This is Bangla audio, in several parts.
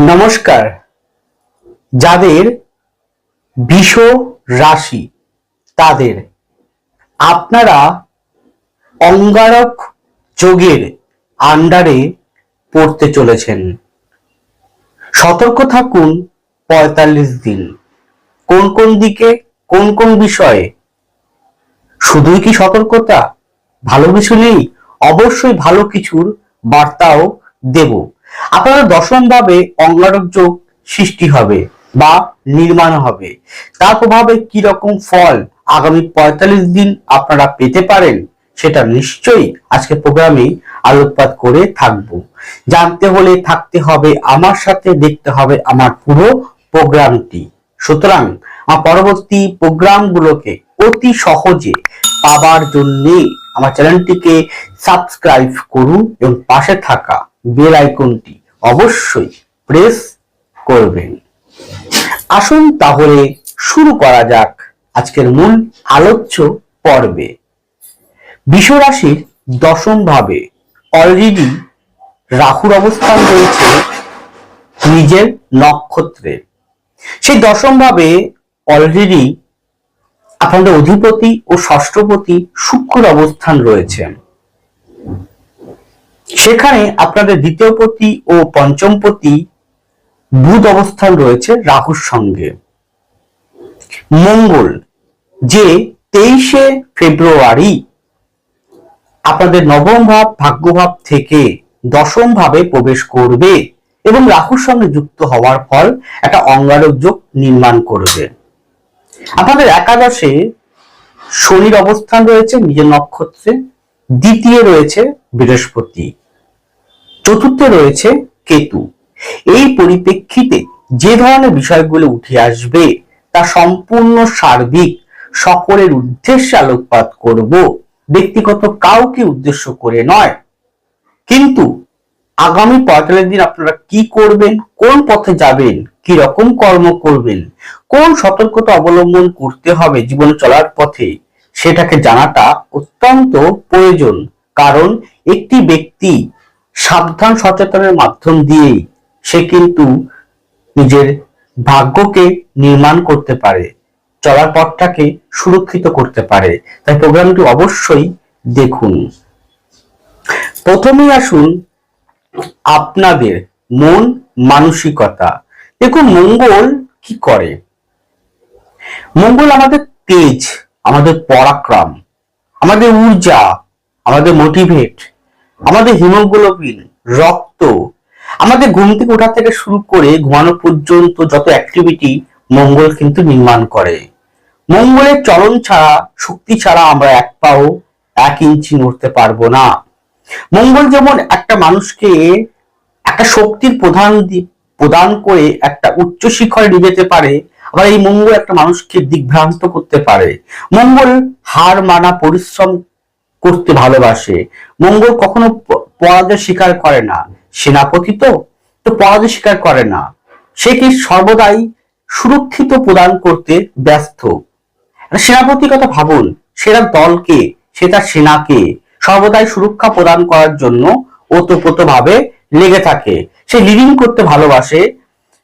নমস্কার। যাদের বিষ রাশি, তাদের আপনারা অঙ্গারক যোগের আন্ডারে পড়তে চলেছেন। সতর্ক থাকুন পঁয়তাল্লিশ দিন। কোন কোন দিকে, কোন কোন বিষয়ে? শুধুই কি সতর্কতা? ভালো কিছু নেই? অবশ্যই ভালো কিছুর বার্তাও দেব। আপনারা দশম ভাবে অঙ্গারক যোগ সৃষ্টি হবে বা নির্মাণ হবে। তার প্রভাবে কি রকম ফল আগামী পঁয়তাল্লিশ দিন আপনারা পেতে পারেন, সেটা নিশ্চয়ই আজকে প্রোগ্রামে আলোকপাত করে থাকব। জানতে হলে থাকতে হবে, আমার সাথে দেখতে হবে আমার পুরো প্রোগ্রামটি। সুতরাং, আমার পরবর্তী প্রোগ্রামগুলোকে অতি সহজে পাবার জন্যে আমার চ্যানেলটিকে সাবস্ক্রাইব করুন এবং পাশে থাকা বেল আইকনটি অবশ্যই প্রেস করবেন। আসুন তাহলে শুরু করা যাক আজকের মূল আলোচ্য পর্বে। বিশ্বরাশির দশম ভাবে অলরেডি রাহুর অবস্থান রয়েছে নিজের নক্ষত্রে। সেই দশম ভাবে অলরেডি আপনাদের অধিপতি ও ষষ্ঠপতি শুক্র অবস্থান রয়েছে। সেখানে আপনাদের দ্বিতীয়পতি ও পঞ্চমপতি বুধ অবস্থান রয়েছে রাহুর সঙ্গে। মঙ্গল, যে তেইশে ফেব্রুয়ারি আপনাদের নবম ভাব ভাগ্যভাব থেকে দশম ভাবে প্রবেশ করবে এবং রাহুর সঙ্গে যুক্ত হওয়ার ফল একটা অঙ্গারক যোগ নির্মাণ করবে। আপনাদের একাদশে শনির অবস্থান রয়েছে, নিজের নক্ষত্রে। দ্বিতীয় রয়েছে বৃহস্পতি। চতুর্থে রয়েছে কেতু। এই পরিপ্রেক্ষিতে যে ধরনের বিষয়গুলো উঠে আসবে, তা সম্পূর্ণ সার্বিক সকলের উদ্দেশ্যে আলোকপাত করব। ব্যক্তিগত কাউকে উদ্দেশ্য করে নয়। কিন্তু আগামী পঁয়তাল্লিশ দিন আপনারা কি করবেন, কোন পথে যাবেন কি রকম কর্ম করবেন, কোন সতর্কতা অবলম্বন করতে হবে জীবনে চলার পথে, সেটাকে জানাটা অত্যন্ত প্রয়োজন। কারণ একটি ব্যক্তি সাবধান সচেতনের মাধ্যম দিয়েই সে কিন্তু নিজের ভাগ্যকে নির্মাণ করতে পারে, চলার পথটাকে সুরক্ষিত করতে পারে। তাই প্রোগ্রামটি অবশ্যই দেখুন। প্রথমেই আসুন আপনাদের মন মানসিকতা। দেখুন, মঙ্গল কি করে? মঙ্গল আমাদের তেজ, আমাদের পরাক্রম, আমাদের ঊর্জা, আমাদের মোটিভেট আমাদের হিমোগ্লোবিন, রক্ত, আমাদের ঘুম থেকে ওঠা থেকে শুরু করে ঘুমানো পর্যন্ত যত অ্যাক্টিভিটি মঙ্গল কিন্তু নির্মাণ করে। মঙ্গলের চলন ছাড়া, শক্তি ছাড়া আমরা এক পাও, এক ইঞ্চি নড়তে পারব না। মঙ্গল যেমন একটা মানুষকে একটা শক্তির প্রধান প্রদান করে একটা উচ্চ শিখরে নিয়ে পারে, আবার এই মঙ্গল একটা মানুষকে দিগ্ভ্রান্ত করতে পারে। মঙ্গল হার মানা পরিশ্রম করতে ভালোবাসে। মঙ্গল কখনো পরাজয় স্বীকার করে না। সেনাপতি তো তো পরাজয় স্বীকার করে না। সে কি সর্বদাই সুরক্ষিত প্রদান করতে ব্যস্ত? সেনাপতির কথা ভাবুন সেটা দলকে, সে তার সেনাকে সর্বদাই সুরক্ষা প্রদান করার জন্য ওতপ্রোত ভাবে লেগে থাকে। সে লিডিং করতে ভালোবাসে।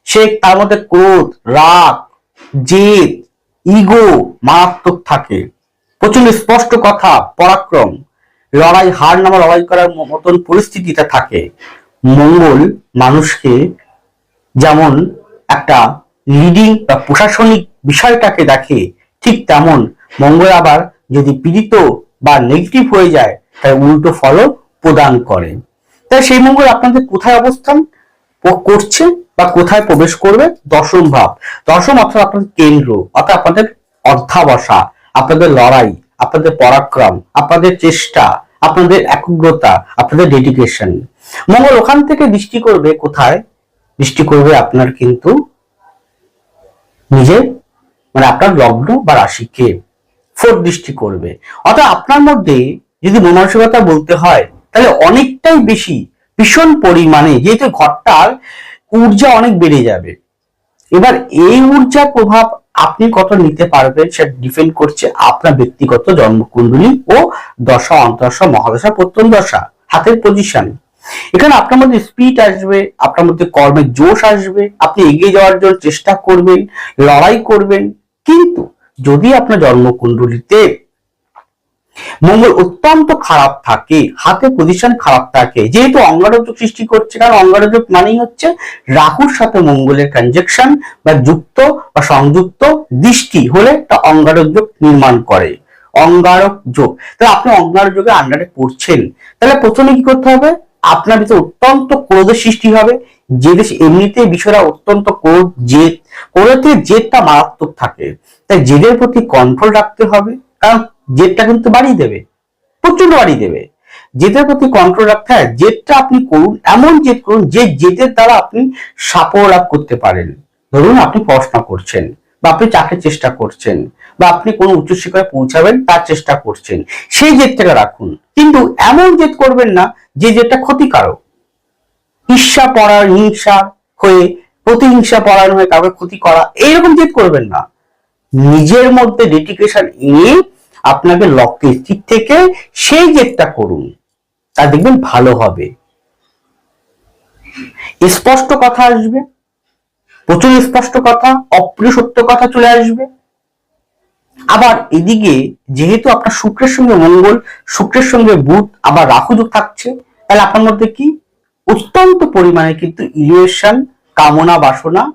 সে তার মধ্যে ক্রোধ, রাগ, জেদ ইগো মারাত্মক থাকে। প্রচণ্ড স্পষ্ট কথা, পরাক্রম। লড়াই, হার নামা লড়াই করার মতন পরিস্থিতিটা থাকে। মঙ্গল মানুষকে যেমন একটা লিডিং বা প্রশাসনিক বিষয়টাকে দেখে, ঠিক তেমন মঙ্গল আবার যদি পীড়িত বা নেগেটিভ হয়ে যায় তাই উল্টো ফলও প্রদান করে। তাই সেই মঙ্গল আপনাদের কোথায় অবস্থান করছে বা কোথায় প্রবেশ করবে? দশম ভাব। দশম অর্থাৎ আপনাদের কেন্দ্র, অর্থাৎ আপনাদের অর্থাবসা আপনাদের লড়াই। আপনাদের পরাক্রম, আপনাদের চেষ্টা, আপনাদের একাগ্রতা, আপনাদের ডেডিকেশন মঙ্গল ওখান থেকে দৃষ্টি করবে কোথায়? দৃষ্টি করবে আপনার কিন্তু নিজের মানে আপনার লগ্ন বা রাশিকে ফোর দৃষ্টি করবে। অর্থাৎ আপনার মধ্যে যদি মন মানসিকতা বলতে হয়, তাহলে অনেকটাই বেশি ভীষণ পরিমাণে যেহেতু ঘরটার ঊর্জা অনেক বেড়ে যাবে। এবার এই ঊর্জার প্রভাব আপনি কত নিতে পারবেন সেটা ডিপেন্ড করছে আপনার ব্যক্তিগত জন্মকুণ্ডলী ও দশা অন্তদশা মহাদশা প্রত্যন্ত দশা, হাতের পজিশন এখানে আপনার মধ্যে স্পিড আসবে, আপনার মধ্যে কর্মের জোশ আসবে, আপনি এগিয়ে যাওয়ার জন্য চেষ্টা করবেন, লড়াই করবেন। কিন্তু যদি আপনার জন্মকুণ্ডলিতে মঙ্গল অত্যন্ত খারাপ থাকে, হাতে পজিশন খারাপ থাকে। যেহেতু অঙ্গারযোগ সৃষ্টি করছে, কারণ অঙ্গারযোগ মানেই হচ্ছে রাহুর সাথে মঙ্গলের কনজেকশন বা যুক্ত বা সংযুক্ত দৃষ্টি হলে তা অঙ্গারযোগ নির্মাণ করে। অঙ্গারক যোগ তাহলে আপনি অঙ্গারক যোগের আন্ডারে পড়ছেন। তাহলে প্রথমে কি করতে হবে? আপনার ভিতরে অত্যন্ত ক্রোধের সৃষ্টি হবে। যে দেশ এমনিতে বিষয়টা অত্যন্ত ক্রোধ, জেদ। ক্রোধের জেদটা মারাত্মক থাকে। তাই জেদের প্রতি কন্ট্রোল রাখতে হবে। কারণ জেদটা কিন্তু বাড়িয়ে দেবে প্রচণ্ড বাড়িয়ে দেবে। জেদের প্রতি কন্ট্রোল রাখতে হয় জেদটা আপনি করুন, এমন জেদ করুন, যে জেদের দ্বারা আপনি সাফল্য লাভ করতে পারেন। ধরুন, আপনি পড়াশোনা করছেন, বা আপনি চাকরির চেষ্টা করছেন, বা আপনি কোনো উচ্চশিক্ষায় পৌঁছাবেন, তার চেষ্টা করছেন, সেই জেদটাকে রাখুন। কিন্তু এমন জেদ করবেন না, যে জেদটা ক্ষতিকারক। ঈর্ষা পড়ার হিংসা হয়ে, প্রতিহিংসা পড়ানো হয়ে কাউকে ক্ষতি করা, এইরকম জেদ করবেন না। নিজের মধ্যে ডেডিকেশন এনে আপনাকে লক্ষ্যে স্থির থেকে সেই জেদটা করুন। তা দেখবেন ভালো হবে। স্পষ্ট কথা আসবে। প্রচুর স্পষ্ট কথা অপ্রিয় সত্য কথা চলে আসবে। আবার এদিকে যেহেতু আপনার শুক্রের সঙ্গে মঙ্গল, শুক্রের সঙ্গে বুধ, আবার রাহু যোগ থাকছে, তাহলে আপনার মধ্যে কি? অত্যন্ত পরিমাণে কিন্তু ইলিয়েশন কামনা, বাসনা,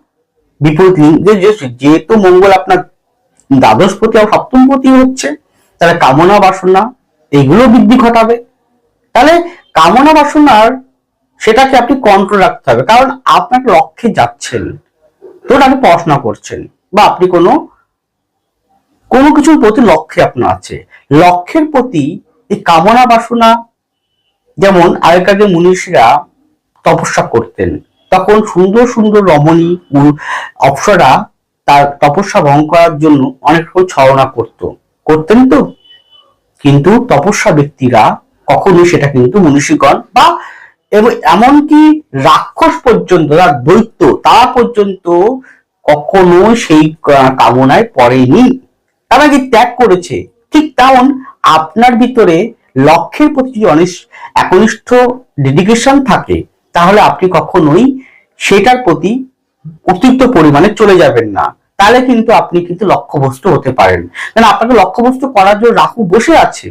বিপরীত লিঙ্গ যেহেতু মঙ্গল আপনার দ্বাদশপতি আর সপ্তমপতি হচ্ছে তাহলে কামনা বাসনা, এগুলো বৃদ্ধি ঘটাবে। তাহলে কামনা বাসনার সেটাকে আপনি কন্ট্রোল রাখতে হবে। কারণ আপনার লক্ষ্যে যাচ্ছেন, ধরুন আপনি পড়াশোনা করছেন, বা আপনি কোনো কোনো কিছুর প্রতি লক্ষ্যে আপনার আছে। লক্ষ্যের প্রতি এই কামনা বাসনা, যেমন আগেকার যে মনীষীরা তপস্যা করতেন, তখন সুন্দর সুন্দর রমণী, অপ্সরা তার তপস্যা ভঙ্গ করার জন্য অনেক রকম ছলনা করত। করতেন তো। কিন্তু তপস্যা ব্যক্তিরা কখনোই সেটা কিন্তু মনীষীগণ বা এবং এমনকি রাক্ষস পর্যন্ত, তার দৈত্য তারা পর্যন্ত কখনো সেই কামনায় পড়েনি। তারা কি ত্যাগ করেছে। ঠিক তেমন আপনার ভিতরে লক্ষ্যের প্রতি একনিষ্ঠ ডেডিকেশন থাকে, তাহলে আপনি কখনোই সেটার প্রতি অতিরিক্ত পরিমাণে চলে যাবেন না। তাহলে কিন্তু আপনি কিন্তু লক্ষ্যবস্তু হতে পারেন। কারণ আপনাকে লক্ষ্যবস্তু করার জন্য রাহু বসে আছে।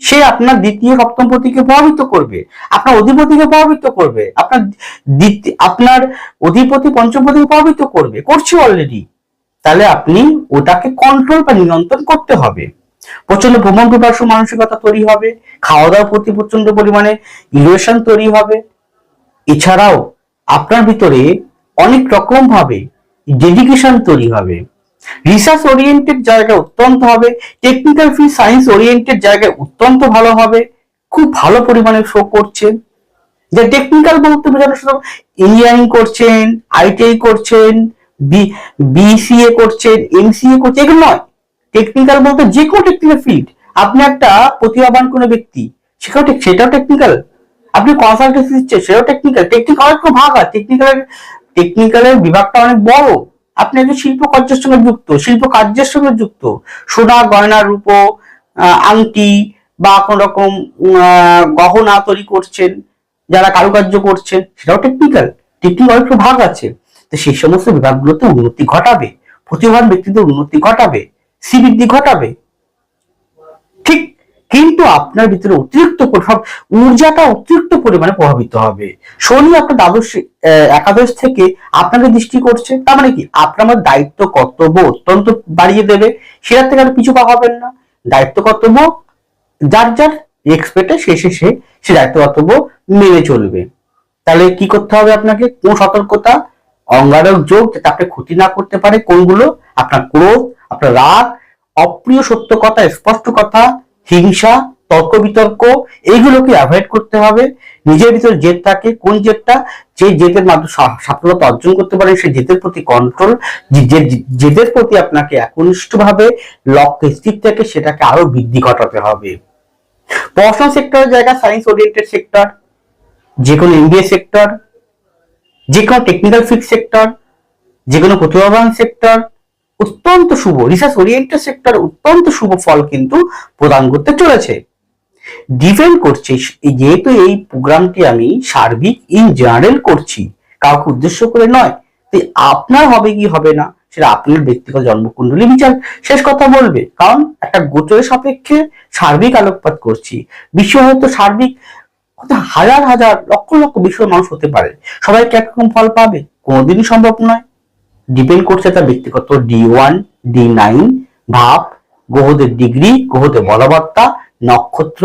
সে আপনার দ্বিতীয়, সপ্তম পতিকে প্রভাবিত করবে। আপনার অধিপতিকে প্রভাবিত করবে। আপনার আপনার অধিপতি পঞ্চমপতিকে প্রভাবিত করবে। করছে অলরেডি তাহলে আপনি ওটাকে কন্ট্রোল বা নিয়ন্ত্রণ করতে হবে। প্রচণ্ড ভ্রমণ পিপাসু মানসিকতা তৈরি হবে। খাওয়া দাওয়ার প্রতি প্রচণ্ড পরিমাণে ইলিয়েশন তৈরি হবে। এছাড়াও আপনার ভিতরে অনেক রকম ভাবে ডেডিকেশন তৈরি হবে। রিসার্চ ওরিয়েন্টেড জায়গায় অত্যন্ত হবে। টেকনিক্যাল ফি সায়েন্স ওরিয়েন্টেড জায়গায় অত্যন্ত ভালো হবে। খুব ভালো পরিমাণে শো করছে। যে টেকনিক্যাল বলতে বোঝানো শুধু ইঞ্জিনিয়ারিং করছেন আইটিআই করছেন বিসিএ করছেন এমসিএ করছেন, এগুলো নয়। টেকনিক্যাল বলতে যে কোনো টেকনিক্যাল ফিল্ড আপনি একটা প্রতিভাবান কোনো ব্যক্তি, সেটাও সেটাও টেকনিক্যাল আপনি কনসালটেন্সি দিচ্ছেন, সেটাও টেকনিক্যাল টেকনিক্যাল অনেক ভাগ আছে। টেকনিক্যাল টেকনিক্যালের বিভাগটা অনেক বড়। আপনি একজন শিল্প কার্যের সঙ্গে যুক্ত, শিল্প কার্যের সঙ্গে যুক্ত। সোনা, গয়না, রূপো আংটি বা কোন রকম গহনা তৈরি করছেন, যারা কারুকার্য করছেন, সেটাও টেকনিক্যাল টেকনিক্যাল অনেক ভাগ আছে। তো সেই সমস্ত বিভাগগুলোতে উন্নতি ঘটাবে। প্রতিভাবান ব্যক্তিদের উন্নতি ঘটাবে। শ্রীবৃদ্ধি ঘটাবে। ঠিক কিন্তু আপনার ভিতরে অতিরিক্ত প্রভাব ঊর্জাটা অতিরিক্ত পরিমাণে প্রভাবিত হবে। শনি আপনার দ্বাদশ একাদশ থেকে আপনাকে দৃষ্টি করছে। তার মানে কি? আপনার মধ্যে দায়িত্ব, কর্তব্য অত্যন্ত বাড়িয়ে দেবে। সেটার থেকে আর পিছু পা হবেন না। দায়িত্ব, কর্তব্য যার যার এক্সপেক্টে শেষে সে সে দায়িত্ব, কর্তব্য মেনে চলবে। তাহলে কি করতে হবে আপনাকে? কোন সতর্কতা? অঙ্গারক যোগ যাতে আপনি ক্ষতি না করতে পারে। কোনগুলো? আপনার ক্রোধ, আপনার রাগ, অপ্রিয় সত্য কথা, স্পষ্ট কথা হিংসা তর্ক বিতর্ক এইগুলোকে অ্যাভয়েড করতে হবে। নিজের ভিতরে জেদ থাকে, কোন জেদটা? যে জেদের মাধ্যমে সা- সাফল্যতা অর্জন করতে পারে সেই জেদের প্রতি কন্ট্রোল জেদের প্রতি আপনাকে একনিষ্ঠ ভাবে লক্ষ্য স্থির থেকে সেটাকে আরও বৃদ্ধি ঘটাতে হবে। পড়াশোনা সেক্টরের জায়গা সায়েন্স ওরিয়েন্টেড সেক্টর যে কোনো এমবিএ সেক্টর যে কোনো টেকনিক্যাল ফিল্ড সেক্টর যে কোনো প্রতিভাবান সেক্টর অত্যন্ত শুভ রিসার্চ ওরিয়েন্টেড সেক্টর অত্যন্ত শুভ ফল কিন্তু প্রদান করতে চলেছে। ডিপেন্ড করছে যেহেতু এই প্রোগ্রামটি আমি সার্বিক ইন জেনারেল করছি, কাউকে উদ্দেশ্য করে নয় তাই আপনার হবে কি হবে না, সেটা আপনার ব্যক্তিগত জন্মকুণ্ডলী বিচার। শেষ কথা বলবে, কারণ একটা গোচরের সাপেক্ষে সার্বিক আলোকপাত করছি। বিশ্ব হয়তো সার্বিক হাজার হাজার লক্ষ লক্ষ বিশ্ব মানুষ হতে পারে। সবাই সবাইকে একরকম ফল পাবে? কোনোদিনই সম্ভব নয়। ডিপেন্ড করছে তার ব্যক্তিগত ডি ওয়ান ডি নাইন ভাব, গ্রহদের ডিগ্রি, গ্রহদের বলবত্তা, নক্ষত্র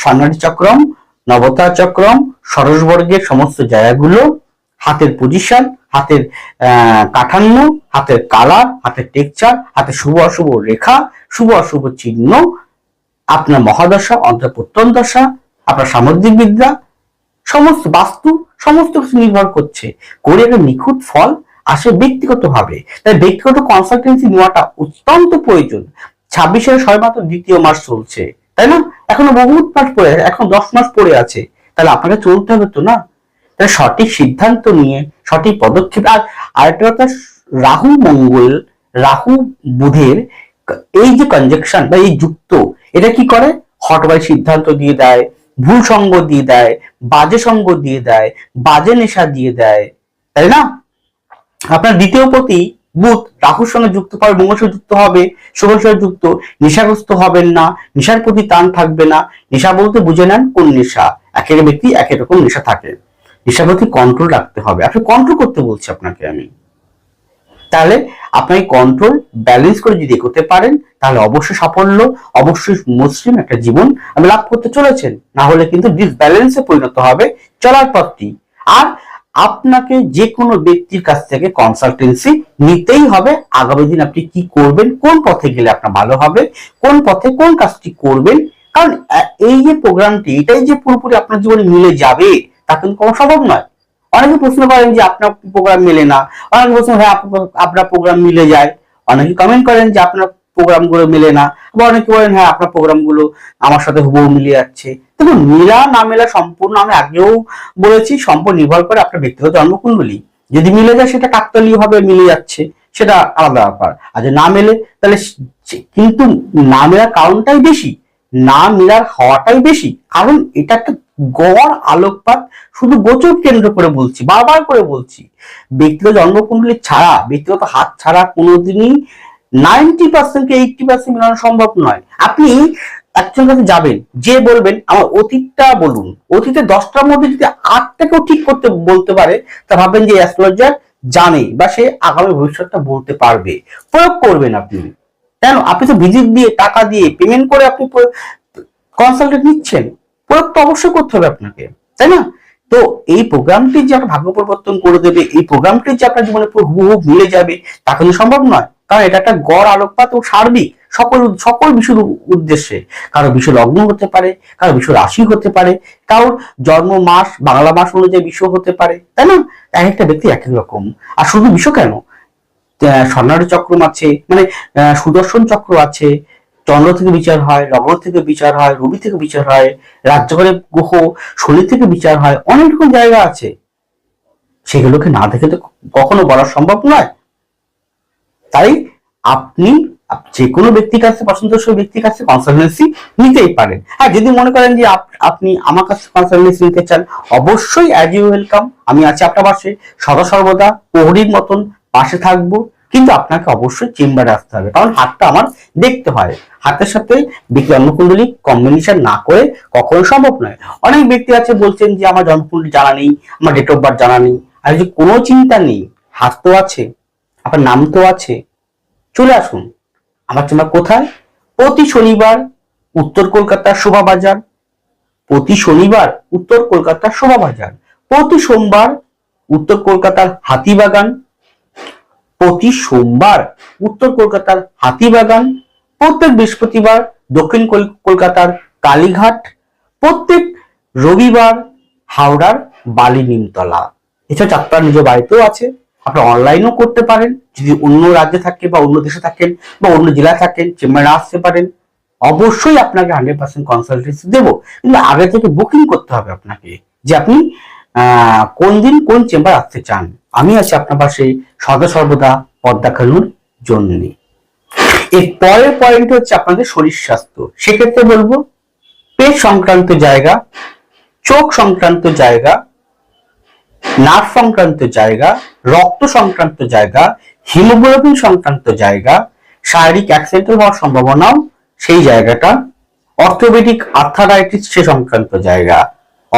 স্বর্ণালী চক্রম, নবতা চক্রম, সরসবর্গের সমস্ত জায়গাগুলো, হাতের পজিশন হাতের কাঠান্য হাতের কালার হাতের টেক্সচার হাতের শুভ অশুভ রেখা, শুভ অশুভ চিহ্ন, আপনার মহাদশা অন্তর্পত্তন দশা আপনার সামুদ্রিক বিদ্যা সমস্ত বাস্তু, সমস্ত কিছু নির্ভর করছে। করে একটা নিখুঁত ফল আসে ব্যক্তিগতভাবে। তাই ব্যক্তিগত কনসালটেন্সি নেওয়াটা অত্যন্ত প্রয়োজন। ছাব্বিশের ছয় মাত্র দ্বিতীয় মাস চলছে। তাই না? এখনও বহুত মাস পড়ে আছে, এখন দশ মাস পড়ে আছে। তাহলে আপনাকে চলতে হবে তো না? তাই সঠিক সিদ্ধান্ত নিয়ে, সঠিক পদক্ষেপ, আর আরেকটা কথা, রাহু মঙ্গল, রাহু বুধের এই যে কনজেকশন বা এই যুক্ত, এটা কি করে? হটবাই সিদ্ধান্ত দিয়ে দেয়। ভুল সঙ্গ দিয়ে দেয়, বাজে সঙ্গ দিয়ে দেয়, বাজে নেশা দিয়ে দেয়, তাই না? আপনার দ্বিতীয় প্রতি বুধ রাহুর সঙ্গে যুক্ত হবে মঙ্গল সঙ্গে যুক্ত হবে শুভর সঙ্গে যুক্ত, নেশাগ্রস্ত হবেন না, নেশার প্রতি টান থাকবে না, নেশা বলতে বুঝে নেন কোন নেশা এক এক ব্যক্তি এক এক রকম নেশা থাকে, নেশার প্রতি কন্ট্রোল রাখতে হবে। আপনি কন্ট্রোল করতে বলছি আপনাকে আমি। তাহলে আপনার কন্ট্রোল ব্যালেন্স করে যদি এগোতে পারেন, তাহলে অবশ্যই সাফল্য, অবশ্যই মসৃণ একটা জীবন আপনি লাভ করতে চলেছেন। না হলে কিন্তু ডিসব্যালেন্সে পরিণত হবে চলার পথটি। আর আপনাকে যে কোনো ব্যক্তির কাছ থেকে কনসালটেন্সি নিতেই হবে। আগামী দিন আপনি কি করবেন, কোন পথে গেলে আপনার ভালো হবে, কোন পথে কোন কাজটি করবেন, কারণ এই যে প্রোগ্রামটি এটাই যে পুরোপুরি আপনার জীবনে মিলে যাবে, তা কিন্তু কোনো সম্ভব নয়। অনেকে প্রশ্ন করেন যে আপনার প্রোগ্রাম মেলে না। অনেকে প্রশ্ন হ্যাঁ আপ- আপনার প্রোগ্রাম মিলে যায়। অনেকে কমেন্ট করেন যে আপনার প্রোগ্রামগুলো মিলে না। বা অনেকে বলেন হ্যাঁ আপনার প্রোগ্রামগুলো আমার সাথে হুবহু মিলে যাচ্ছে। দেখুন, মেলা না মেলা সম্পূর্ণ আমি আগেও বলেছি, সম্পূর্ণ নির্ভর করে আপনার ব্যক্তিগত জন্মকুণ্ডলী। যদি মিলে যায়, সেটা কাকতালীয় ভাবে মিলে যাচ্ছে, সেটা আলাদা ব্যাপার। আর যদি না মেলে, তাহলে কিন্তু না মেলার কারণটাই বেশি। না মেলার হওয়াটাই বেশি। কারণ এটা একটা গড়, আলোকপাত শুধু গোচর কেন্দ্র করে বলছি, বারবার করে বলছি। ব্যক্তিগত জন্মকুণ্ডলী ছাড়া, ব্যক্তিগত হাত ছাড়া কোনোদিনই নাইনটি পার্সেন্ট কে এইটটি পার্সেন্ট মেলানো সম্ভব নয়। আপনি একজনের কাছে যাবেন, যে বলবেন, আমার অতীতটা বলুন। অতীতে দশটার মধ্যে যদি আটটাকেও ঠিক করতে বলতে পারে, তা ভাববেন যে অ্যাস্ট্রোলজার জানে বা সে আগামী ভবিষ্যৎটা বলতে পারবে। প্রয়োগ করবেন আপনি। কেন? আপনি তো ভিজিট দিয়ে, টাকা দিয়ে পেমেন্ট করে আপনি কনসালটেন্ট নিচ্ছেন। প্রয়োগ তো অবশ্যই করতে হবে আপনাকে তাই না? তো এই প্রোগ্রামটি যে আপনার ভাগ্য পরিবর্তন করে দেবে এই প্রোগ্রামটি যে আপনার জীবনে হুবহু মিলে যাবে তা কিন্তু সম্ভব নয়। কারণ এটা একটা গড় আলোকপাত ও সার্বিক সকল সকল বিষয়ের উদ্দেশ্যে। কারও বিশ্ব লগ্ন হতে পারে কারও বিশ্ব রাশি হতে পারে কারোর জন্ম মাস বাংলা মাস অনুযায়ী বিশ্ব হতে পারে তাই না? এক একটা ব্যক্তি এক এক রকম। আর শুধু বিশ্ব কেন? আহ, স্বর্ণালী চক্রম আছে মানে সুদর্শন চক্র আছে চন্দ্র থেকে বিচার হয় লগ্ন থেকে বিচার হয়, রবি থেকে বিচার হয় রাজ্যঘরে গ্রহ শনি থেকে বিচার হয়, অনেক রকম জায়গা আছে। সেগুলোকে না দেখে তো কখনো বলা সম্ভব নয়। তাই আপনি আপ- যে কোনো ব্যক্তির কাছে, পছন্দসই ব্যক্তির কাছে কনসালটেন্সি নিতেই পারেন। হ্যাঁ যদি মনে করেন যে আপ- আপনি আমার কাছে কনসালটেন্সি নিতে চান, অবশ্যই অ্যাজ ইউ ওয়েলকাম আমি আছি আপনার পাশে। সদা সর্বদা প্রহরীর মতন পাশে থাকব। কিন্তু আপনাকে অবশ্যই চেম্বারে আসতে হবে। কারণ হাতটা আমার দেখতে হয়। হাতের সাথে জন্মকুণ্ডলী কম্বিনেশন না করে কখনো সম্ভব নয়। অনেক ব্যক্তি আছে বলছেন যে, আমার জন্মকুণ্ডলী জানা নেই, আমার ডেট অফ বার্থ জানা নেই। আর যে কোনো চিন্তা নেই, হাত তো আছে, আপনার নাম তো আছে, চলে আসুন। আমার চেম্বার কোথায়? প্রতি শনিবার উত্তর কলকাতার শোভা বাজার। প্রতি শনিবার উত্তর কলকাতার শোভা বাজার। প্রতি সোমবার উত্তর কলকাতার হাতিবাগান। প্রতি সোমবার উত্তর কলকাতার হাতিবাগান, প্রত্যেক বৃহস্পতিবার দক্ষিণ কলকাতার কালীঘাট, প্রত্যেক রবিবার হাওড়ার বালি নিমতলা এছাড়া যাত্রা নিজ বাড়িতেও আছে। আপনারা অনলাইনও করতে পারেন। যদি অন্য রাজ্যে থাকেন বা অন্য দেশে থাকেন বা অন্য জেলায় থাকেন, চেম্বারে আসতে পারেন, অবশ্যই আপনাকে হান্ড্রেড পার্সেন্ট কনসালটেন্সি দেবো। কিন্তু আগে থেকে বুকিং করতে হবে আপনাকে। যে আপনি কোন দিন কোন চেম্বার আসতে চান? আমি আছি আপনার পাশে সদা সর্বদা পথ দেখানোর জন্য। এর পরের পয়েন্ট হচ্ছে আপনাদের শরীর স্বাস্থ্য। সেক্ষেত্রে বলব, পেট সংক্রান্ত জায়গা, চোখ সংক্রান্ত জায়গা নার্ভ সংক্রান্ত জায়গা, রক্ত সংক্রান্ত জায়গা, হিমোগ্লোবিন সংক্রান্ত জায়গা, শারীরিক অ্যাক্সিডেন্ট হওয়ার সম্ভাবনাও সেই জায়গাটা অর্থোপেডিক আর্থারাইটিস সে সংক্রান্ত জায়গা।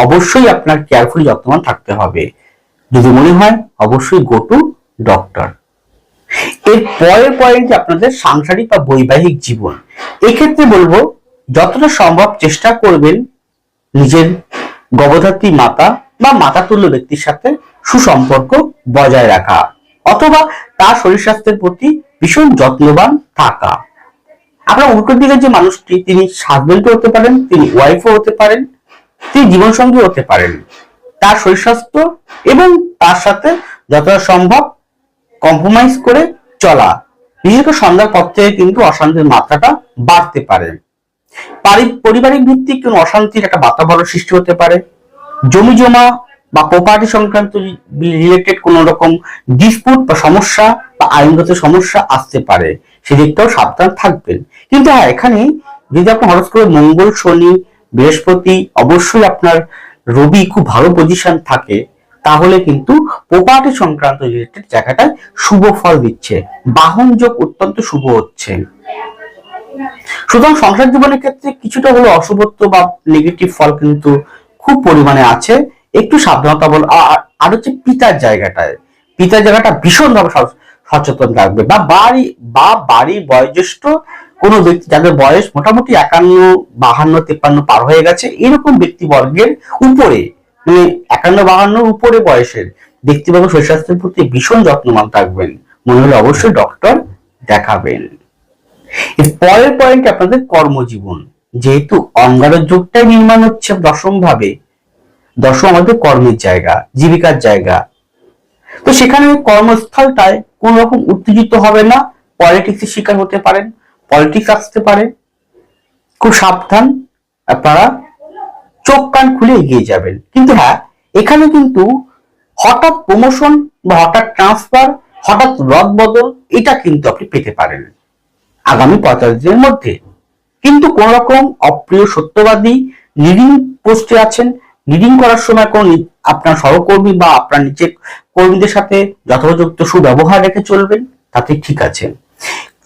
অবশ্যই আপনার কেয়ারফুলি যত্নবান থাকতে হবে। যদি মনে হয়, অবশ্যই গো টু ডক্টর এর পরের পয়েন্ট আপনাদের সাংসারিক বা বৈবাহিক জীবন, এক্ষেত্রে বলব, যতটা সম্ভব চেষ্টা করবেন নিজের গর্ভধাত্রী মাতা বা মাতাতুল্য ব্যক্তির সাথে সুসম্পর্ক বজায় রাখা, অথবা তার শরীর স্বাস্থ্যের প্রতি ভীষণ যত্নবান থাকা। আপনার উল্টো দিকের যে মানুষটি, তিনি হাজবেন্ডও হতে পারেন, তিনি ওয়াইফও হতে পারেন তিনি জীবনসঙ্গী হতে পারেন। তার শরীর স্বাস্থ্য এবং তার সাথে যতটা সম্ভব কম্প্রোমাইজ করে চলা। বিশেষ করে সন্ধ্যার পর থেকে কিন্তু অশান্তির মাত্রাটা বাড়তে পারে। পারি- পারিবারিক ভিত্তিক কোনো অশান্তির একটা বাতাবরণ সৃষ্টি হতে পারে। জমি জমা বা প্রপার্টি সংক্রান্ত রিলেটেড কোন রকম ডিসপুট বা সমস্যা বা আইনগত সমস্যা আসতে পারে। সেদিকটাও সাবধান থাকবেন। কিন্তু হ্যাঁ এখানে যদি আপনার হঠাৎ করে মঙ্গল, শনি বৃহস্পতি অবশ্যই আপনার রবি খুব ভালো পজিশন থাকে, তাহলে কিন্তু প্রপার্টি সংক্রান্ত রিলেটেড জায়গাটায় শুভ ফল দিচ্ছে। বাহন যোগ অত্যন্ত শুভ হচ্ছে। সুতরাং সংসার জীবনের ক্ষেত্রে কিছুটা হলো অশুভত্ব বা নেগেটিভ ফল কিন্তু খুব পরিমাণে আছে। একটু সাবধানতা বল আর হচ্ছে পিতার জায়গাটায়। পিতার জায়গাটা ভীষণভাবে সচ- সচেতন থাকবে। বা বাড়ি বা বাড়ির বয়োজ্যেষ্ঠ কোনো ব্যক্তি যাদের বয়স মোটামুটি একান্ন, বাহান্ন, তেপ্পান্ন পার হয়ে গেছে, এরকম ব্যক্তিবর্গের উপরে মানে একান্ন বাহান্ন উপরে বয়সের ব্যক্তিবর্গ শরীর প্রতি ভীষণ যত্নবান থাকবেন। মনে হলে অবশ্যই ডক্টর দেখাবেন। পরের পয়েন্ট আপনাদের কর্মজীবন। যেহেতু অঙ্গারক যুগটাই নির্মাণ হচ্ছে দশম ভাবে দশম আমাদের কর্মের জায়গা, জীবিকার জায়গা। তো সেখানে কর্মস্থলটায় কোন রকম উত্তেজিত হবে না, পলিটিক্সের শিকার হতে পারেন। পলিটিক্স আসতে পারে। খুব সাবধান, আপনারা চোখ কান খুলে এগিয়ে যাবেন। কিন্তু হ্যাঁ এখানে কিন্তু হঠাৎ প্রমোশন বা হঠাৎ ট্রান্সফার হঠাৎ রদ বদল, এটা কিন্তু আপনি পেতে পারেন আগামী পঁয়তাল্লিশ দিনের মধ্যে। কিন্তু কোন রকম অপ্রিয় সত্যবাদী লিডিং পোস্টে আছেন লিডিং করার সময় কোন আপনার সহকর্মী বা আপনার নিচে কর্মীদের সাথে যথোপযুক্ত সুব্যবহার রেখে চলবেন, তাতে ঠিক আছে।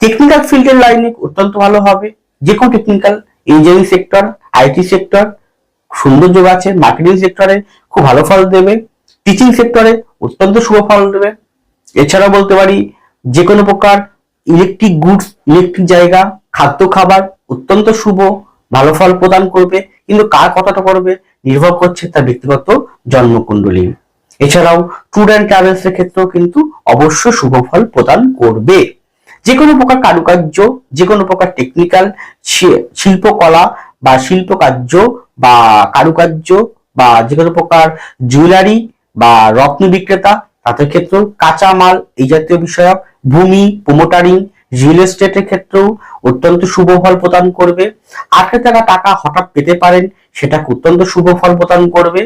টেকনিক্যাল ফিল্ডের লাইনে অত্যন্ত ভালো হবে। যে কোনো technical engineering sector IT sector সুন্দর যোগ আছে মার্কেটিং সেক্টরে খুব ভালো ফল দেবে। টিচিং সেক্টরে অত্যন্ত শুভ ফল দেবে। এছাড়াও বলতে পারি যে কোনো প্রকার ইলেকট্রিক গুডস ইলেকট্রিক জায়গা, খাদ্য, খাবার অত্যন্ত শুভ, ভালো ফল প্রদান করবে। কিন্তু কার কথাটা করবে নির্ভর করছে তার ব্যক্তিগত জন্মকুণ্ডলী। এছাড়াও ট্যুর অ্যান্ড ট্রাভেলস এর ক্ষেত্রেও কিন্তু অবশ্য শুভ ফল প্রদান করবে। যে কোনো প্রকার কারুকার্য যে কোনো প্রকার টেকনিক্যাল শিল্পকলা বা শিল্পকার্য বা কারুকার্য বা যে কোনো প্রকার জুয়েলারি বা রত্ন বিক্রেতা, তাদের ক্ষেত্রেও কাঁচা মাল এই জাতীয় বিষয়ক ভূমি প্রোমোটারিং রিয়েল এস্টেটের ক্ষেত্রেও অত্যন্ত শুভ ফল প্রদান করবে। আটকে থাকা টাকা হঠাৎ পেতে পারেন সেটা অত্যন্ত শুভ ফল প্রদান করবে।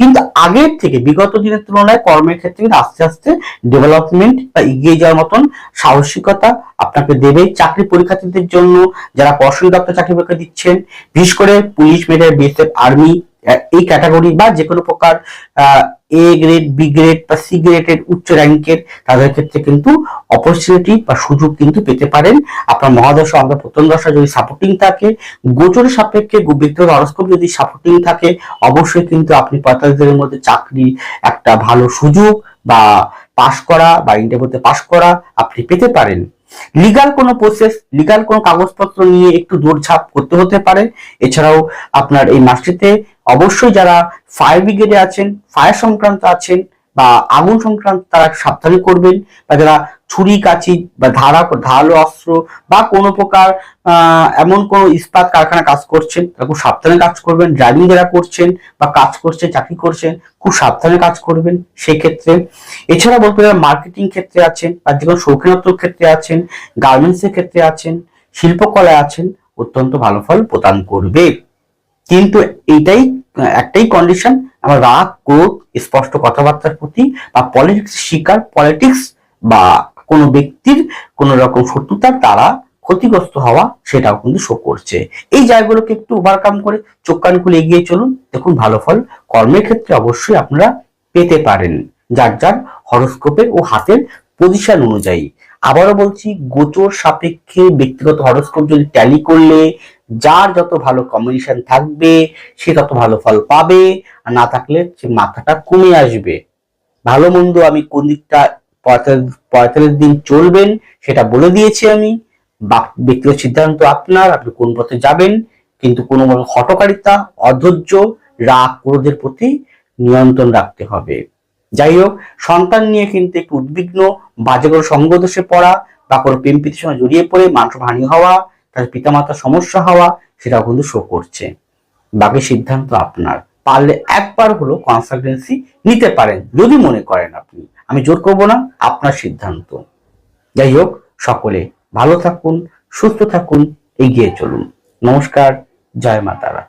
কিন্তু আগের থেকে, বিগত দিনের তুলনায় কর্মের ক্ষেত্রে কিন্তু আস্তে আস্তে ডেভেলপমেন্ট বা এগিয়ে যাওয়ার মতন সাহসিকতা আপনাকে দেবে। চাকরি পরীক্ষার্থীদের জন্য যারা পড়াশোনা দপ্তর চাকরি পরীক্ষা দিচ্ছেন, বিশেষ করে পুলিশ মেডেল বিএসএফ আর্মি এই ক্যাটাগরি বা যে কোনো প্রকার এ গ্রেড বি গ্রেড বা সি গ্রেডের উচ্চ র্যাঙ্কের তাদের ক্ষেত্রে কিন্তু অপরচুনিটি বা সুযোগ কিন্তু পেতে পারেন। আপনার মহাদশা আমরা প্রথম দশা যদি সাপোর্টিং থাকে, গোচরের সাপেক্ষে ব্যক্তিগত হরস্কোপ যদি সাপোর্টিং থাকে, অবশ্যই কিন্তু আপনি পঁয়তাল্লিশ দিনের মধ্যে চাকরি একটা ভালো সুযোগ বা পাশ করা বা ইন্টারভিউতে পাশ করা আপনি পেতে পারেন। লিগাল কোনো প্রসেস লিগাল কোনো কাগজপত্র নিয়ে একটু দৌড়ঝাঁপ করতে হতে পারে। এছাড়াও আপনার এই মাসটিতে অবশ্যই যারা ফায়ার ব্রিগেডে আছেন ফায়ার সংক্রান্ত আছেন বা আগুন সংক্রান্ত তারা সাবধানে করবেন বা যারা ছুরি কাঁচি বা ধারা, ধারালো অস্ত্র বা কোনো প্রকার এমন কোনো ইস্পাত কারখানা কাজ করছেন, তারা খুব সাবধানে কাজ করবেন ড্রাইভিং যারা করছেন বা কাজ করছেন, চাকরি করছেন, খুব সাবধানে কাজ করবেন সেই ক্ষেত্রে এছাড়া বলতে গেলে মার্কেটিং ক্ষেত্রে আছেন বা যে কোনো শৌখিনত্বর ক্ষেত্রে আছেন গার্মেন্টস এর ক্ষেত্রে আছেন, শিল্পকলায় আছেন, অত্যন্ত ভালো ফল প্রদান করবে। কিন্তু এইটাই, একটাই কন্ডিশন আমার রাগ, ক্রোধ, স্পষ্ট কথাবার্তার প্রতি বা পলিটিক্স শিকার পলিটিক্স বা কোনো ব্যক্তির কোনো রকম শত্রুতার তারা ক্ষতিগ্রস্ত হওয়া সেটাও কিন্তু শো করছে। এই জায়গাগুলোকে একটু ওভারকাম করে চোখ কান খুলে এগিয়ে চলুন। দেখুন ভালো ফল কর্মের ক্ষেত্রে অবশ্যই আপনারা পেতে পারেন। যার যার হরস্কোপের ও হাতের পজিশন অনুযায়ী। আবারও বলছি, গোচর সাপেক্ষে ব্যক্তিগত হরস্কোপ যদি ট্যালি করলে যার যত ভালো কম্বিনেশন থাকবে, সে তত ভালো ফল পাবে। আর না থাকলে সে মাথাটা কমে আসবে। ভালো মন্দ আমি কোন দিকটা পঁয়তাল্লিশ দিন চলবেন, সেটা বলে দিয়েছি আমি। ব্যক্তিগত সিদ্ধান্ত আপনার, আপনি কোন পথে যাবেন, কিন্তু কোনো হটকারিতা অধৈর্য, রাগ, ক্রোধের প্রতি নিয়ন্ত্রণ রাখতে হবে। যাই হোক, সন্তান নিয়ে কিন্তু একটু উদ্বিগ্ন, বাজে কোনো সঙ্গদোষে পড়া, বা কোনো প্রেম প্রীতির সঙ্গে জড়িয়ে পড়ে মানসহানি হওয়া, তার পিতামাতার সমস্যা হওয়া, সেটাও কিন্তু শো করছে। বাকি সিদ্ধান্ত আপনার। পারলে একবার হলো কনসালটেন্সি নিতে পারেন, যদি মনে করেন আপনি। আমি জোর করব না, আপনার সিদ্ধান্ত। যাই হোক, সকলে ভালো থাকুন, সুস্থ থাকুন, এগিয়ে চলুন। নমস্কার, জয় মাতারা